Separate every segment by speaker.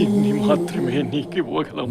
Speaker 1: దీన్ని మాత్రమే నీకు ఇవ్వగలం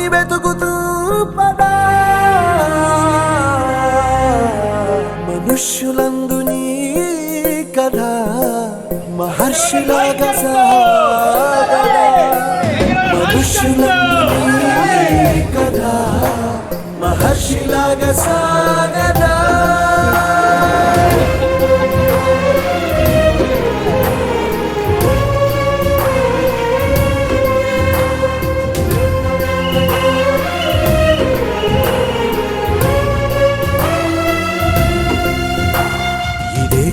Speaker 2: అవన్నీ వెతుకుతూ పదా మనుష్యులందు నీ కథ మహర్షిలాగా మనుష్యులందు నీ కథ మహర్షిలాగా సాగదా